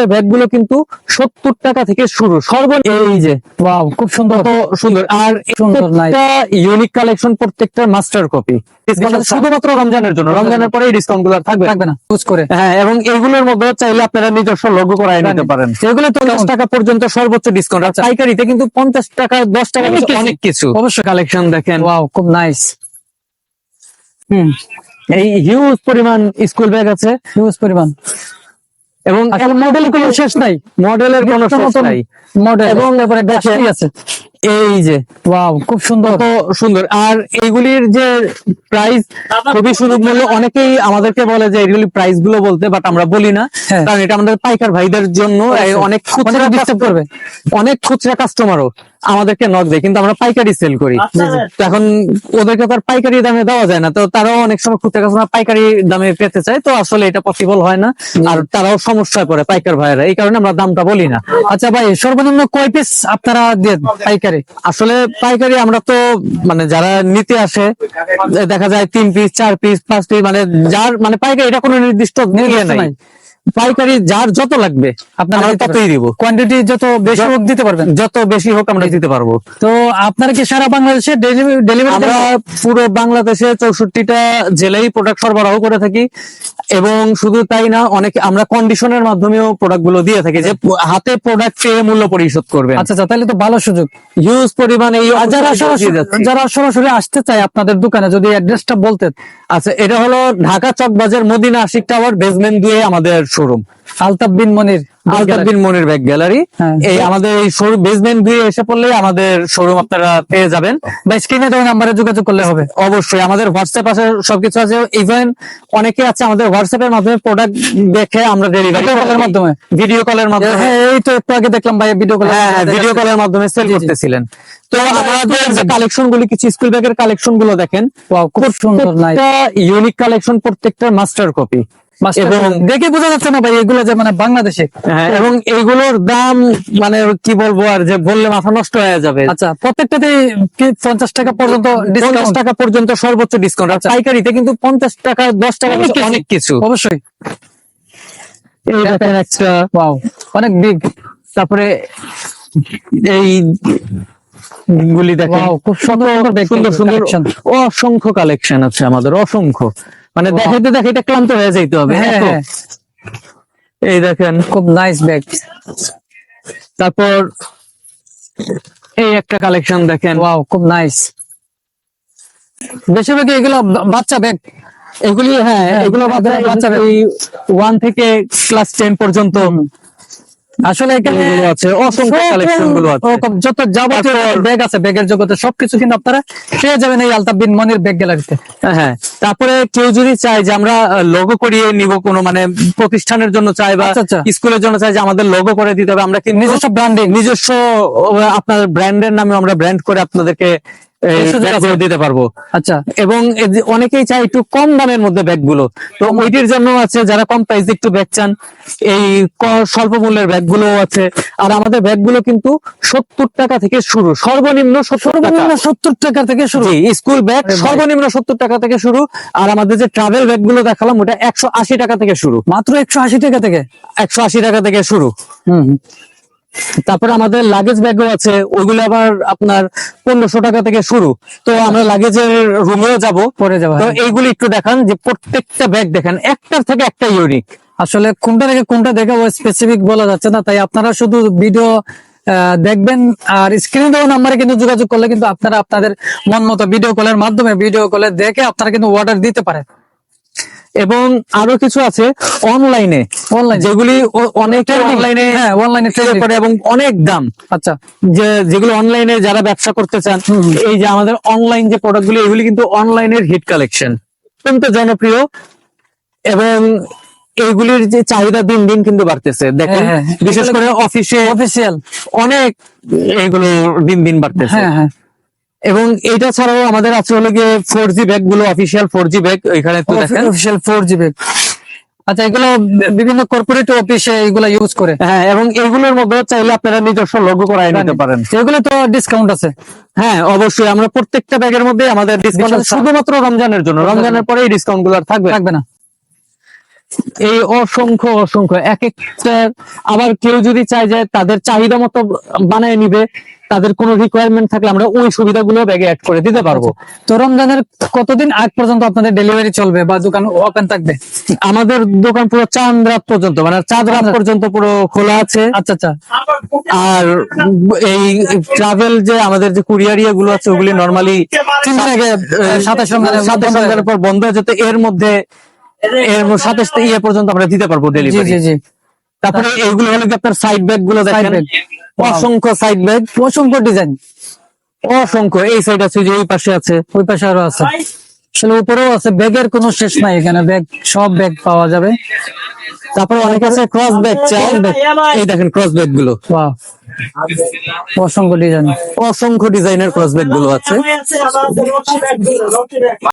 আমাদের ব্যাগগুলো কিন্তু সত্তর টাকা থেকে শুরু। সর্বনিম্ন এই যে ওয়াও খুব সুন্দর। সুন্দর। আর. ইউনিক কালেকশন প্রত্যেকটা মাস্টার কপি শুধুমাত্র রমজানের জন্য। রমজানের পরে ডিসকাউন্টগুলো থাকবে। থাকবে না করে। হ্যাঁ এবং এইগুলোর মধ্যে চাইলে আপনারা নিজস্ব লোগো করাই নিতে পারেন। এগুলো তো পঞ্চাশ টাকা পর্যন্ত সর্বোচ্চ ডিসকাউন্ট আর পাইকারিতে কিন্তু পঞ্চাশ টাকা দশ টাকা অনেক অনেক কিছু। অবশ্যই। কালেকশন দেখেন। ওয়াও খুব নাইস হুম। এই হিউজ পরিমাণ স্কুল ব্যাগ আছে। হিউজ পরিমাণ। এবং মডেল কোনো শেষ নাই। মডেলের কোনো শেষ নাই। মডেল এবং তারপরে ব্যাটারি আছে। এই যে ওয়াও খুব সুন্দর। সুন্দর। আর এইগুলির যে প্রাইস খুবই সুযোগ মূল্য অনেকেই আমাদেরকে বলে যে এইগুলি প্রাইসগুলো বলতে বাট আমরা বলি না। হ্যাঁ। কারণ এটা আমাদের পাইকার ভাইদের জন্য। অনেক খুচরা করবে। অনেক খুচরা কাস্টমারও আমাদেরকে নক দেয় কিন্তু আমরা পাইকারি সেল করি। তো এখন ওদেরকে তো আর পাইকারি দামে দেওয়া যায় না তো তারাও অনেক সময় খুচরা কাস্টমার পাইকারি দামে পেতে চায় তো আসলে এটা পসিবল হয় না। আর তারাও সমস্যায় পড়ে পাইকার ভাইয়েরা এই কারণে আমরা দামটা বলি না। আচ্ছা ভাই সর্বনিম্ন কয় পিস আপনারা দেন। পাইকারি? আসলে পাইকারি আমরা তো মানে যারা নিতে আসে দেখা যায় তিন পিস চার পিস পাঁচ পিস মানে যার মানে পাইকারি এটা কোনো নির্দিষ্ট নাই। নাই। পাইকারি যার যত লাগবে আপনারা ততই দিব। কোয়ান্টিটি যত বেশি হোক দিতে পারবেন। যত বেশি হোক আমরা দিতে পারব। তো আপনারা কি সারা বাংলাদেশে ডেলিভারি আমরা পুরো বাংলাদেশে চৌষট্টিটা জেলায় প্রোডাক্ট সরবরাহ করে থাকি। এবং শুধু তাই না অনেক আমরা কন্ডিশনের মাধ্যমেও প্রোডাক্টগুলো দিয়ে থাকি যে হাতে প্রোডাক্ট পেয়ে মূল্য পরিশোধ করবে আচ্ছা আচ্ছা তাহলে তো ভালো সুযোগ। হিউজ পরিমাণে এই যারা সরাসরি যারা সরাসরি আসতে চায় আপনাদের দোকানে যদি অ্যাড্রেসটা বলতেন। আচ্ছা এটা হলো ঢাকা চক বাজার মদিনা আশিক টাওয়ার বেসমেন্ট দিয়ে আমাদের showroom Altaf bin Monir Altaf bin Monir bag gallery হ্যাঁ। এই আমাদের এই শোরুম বেসমেন্ট দুয়ে এসে পড়লে আমাদের শোরুম আপনারা পেয়ে যাবেন। বা স্ক্রিনে দেওয়া নাম্বারে যোগাযোগ করলে হবে। অবশ্যই আমাদের হোয়াটসঅ্যাপ আছে সবকিছু আছে। ইভেন অনেকে আছে আমাদের হোয়াটসঅ্যাপের মাধ্যমে প্রোডাক্ট দেখে আমরা ডেলিভারি মাধ্যমে? ভিডিও কলের মাধ্যমে। হ্যাঁ এই তো একটু আগে দেখলাম ভাই ভিডিও কল হ্যাঁ হ্যাঁ ভিডিও কলের মাধ্যমে সেল। করতেছিলেন। তো আমাদের যে কালেকশন গুলি কিছু স্কুল ব্যাগের কালেকশনগুলো দেখেন। খুব সুন্দর ইউনিক কালেকশন প্রত্যেকটা মাস্টার কপি এবং দেখে বোঝা যাচ্ছে না ভাই এগুলো যে মানে বাংলাদেশে। হ্যাঁ, এবং এইগুলোর দাম মানে কি বলব আর যে বললে মাথা নষ্ট হয়ে যাবে। আচ্ছা প্রত্যেকটাতে পঞ্চাশ টাকা পর্যন্ত ডিসকাউন্ট টাকা পর্যন্ত সর্বোচ্চ ডিসকাউন্ট আর পাইকারিতে কিন্তু পঞ্চাশ টাকা দশ টাকা অনেক কিছু। অবশ্যই। একটা ওয়াও অনেক বিগ তারপরে এই গুলি দেখেন। খুব সুন্দর সুন্দর সুন্দর অসংখ্য কালেকশন আছে আমাদের অসংখ্য। মানে দেখাইতে দেখাইতে ক্লান্ত হয়ে যাইতে হবে হ্যাঁ। হ্যাঁ এই দেখেন। খুব নাইস ব্যাগ তারপর এই একটা কালেকশন দেখেন। ওয়াও খুব নাইস বেশিরভাগ এগুলো বাচ্চা ব্যাগ এগুলি হ্যাঁ হ্যাঁ, এগুলো বাচ্চা- ব্যাগ ওয়ান থেকে ক্লাস টেন পর্যন্ত আসলে এখানে আছে অসংখ্য কালেকশনগুলো আছে। যত যাবতীয় ব্যাগ আছে ব্যাগের জগতে সবকিছু কিন্তু আপনারা পেয়ে যাবেন এই আলতাফ বিন মনির ব্যাগ গ্যালারিতে হ্যাঁ তারপরে কেউ যদি চায় যে আমরা লোগো করিয়ে নিব কোনো মানে প্রতিষ্ঠানের জন্য চাই বা আচ্ছা, আচ্ছা। স্কুলের জন্য চাই যে আমাদের লোগো করে দিতে হবে আমরা কি নিজস্ব ব্র্যান্ডিং নিজস্ব আপনার ব্র্যান্ডের নামে আমরা ব্র্যান্ড করে আপনাদেরকে দিতে পারব। আচ্ছা। এবং অনেকেই চায় একটু কম দামের মধ্যে ব্যাগগুলো। তো ওইটির জন্য আছে যারা কম প্রাইস একটু ব্যাগ চান এই স্বল্প মূল্যের ব্যাগগুলো আছে। আর আমাদের ব্যাগগুলো কিন্তু সত্তর টাকা থেকে শুরু সর্বনিম্ন সর্বনিম্ন সত্তর টাকা থেকে শুরু। স্কুল ব্যাগ সর্বনিম্ন সত্তর টাকা থেকে শুরু। আর আমাদের যে ট্রাভেল ব্যাগগুলো দেখালাম ওটা একশো আশি টাকা থেকে শুরু। মাত্র একশো আশি টাকা থেকে? একশো আশি টাকা থেকে শুরু। হুম। তারপরে আমাদের লাগেজ ব্যাগও আছে ওইগুলো আবার আপনার পনেরোশো টাকা থেকে শুরু। তো আমরা লাগেজের রুমেও যাব। পরে যাব তো হ্যাঁ। এইগুলি একটু দেখান যে প্রত্যেকটা ব্যাগ দেখেন একটার থেকে একটা ইউনিক আসলে কোনটা থেকে কোনটা দেখে স্পেসিফিক বলা যাচ্ছে না তাই আপনারা শুধু ভিডিও দেখবেন আর স্ক্রিনে দেওয়া নাম্বারে কিন্তু যোগাযোগ করলে কিন্তু আপনারা আপনাদের মন মতো ভিডিও কলের মাধ্যমে ভিডিও কলে দেখে আপনারা কিন্তু অর্ডার দিতে পারেন। এবং আরও কিছু আছে অনলাইনে অনলাইন যেগুলি অনলাইনে হ্যাঁ অনলাইনে করে এবং অনেক দাম। আচ্ছা। যে যেগুলো অনলাইনে যারা ব্যবসা করতে চান। এই যে আমাদের অনলাইন যে প্রোডাক্টগুলো এগুলি কিন্তু অনলাইনের হিট কালেকশন অত্যন্ত জনপ্রিয়। এবং এইগুলির যে চাহিদা দিন দিন কিন্তু বাড়তেছে। দেখেন হ্যাঁ, হ্যাঁ। বিশেষ করে অফিসে অফিসিয়াল অনেক এগুলো দিন দিন বাড়তেছে। হ্যাঁ হ্যাঁ। এবং এটা ছাড়াও আমাদের আছে হলো গিয়ে ফোর জি ব্যাগগুলো অফিসিয়াল ফোর জি ব্যাগ এখানে দেখেন। অফিসিয়াল ফোর জি ব্যাগ আচ্ছা এগুলো বিভিন্ন কর্পোরেট অফিসে এগুলো ইউজ করে। হ্যাঁ এবং এগুলোর মধ্যে চাইলে আপনারা নিজস্ব লোগো করাই নিতে পারেন। এগুলো তো ডিসকাউন্ট আছে। হ্যাঁ অবশ্যই। আমরা প্রত্যেকটা ব্যাগের মধ্যে আমাদের ডিসকাউন্ট শুধুমাত্র রমজানের জন্য। রমজানের পরে এই ডিসকাউন্টগুলো আর থাকবে। থাকবে না। এই অসংখ্য অসংখ্য। এক একটা আবার কেউ যদি চায় যে তাদের চাহিদা মতো বানায় নিবে তাদের কোনো রিকোয়ারমেন্ট থাকলে আমরা ওই সুবিধাগুলো ব্যাগে অ্যাড করে দিতে পারব। তো রমজানের কতদিন আগ পর্যন্ত আপনাদের ডেলিভারি চলবে বা দোকান ওপেন থাকবে? আমাদের দোকান পুরো চাঁদ রাত পর্যন্ত মানে চাঁদ রাত পর্যন্ত পুরো খোলা আছে। আচ্ছা আচ্ছা। আর এই ট্রাভেল যে আমাদের যে কুরিয়ারিয়া গুলো আছে ওগুলি নর্মালি সাতাশ রমজানের পর বন্ধ হয়ে যেতে এর মধ্যে এর সাতাশ ইয়ে পর্যন্ত আমরা দিতে পারব ডেলিভারি জি জি। তারপরে এইগুলো হলো কি আপনার সাইড ব্যাগগুলো দেখেন। অসংখ্য সাইড ব্যাগ অসংখ্য ডিজাইন অসংখ্য। এই সাইড আছে যে ওই পাশে আছে ওই পাশে আরও আছে। আসলে উপরেও আছে। ব্যাগের কোনো শেষ নাই এখানে। ব্যাগ সব ব্যাগ পাওয়া যাবে। তারপরে অনেক আছে ক্রস ব্যাগ চাই এই দেখেন ক্রস ব্যাগগুলো। অসংখ্য ডিজাইন অসংখ্য ডিজাইনের ক্রস ব্যাগগুলো আছে।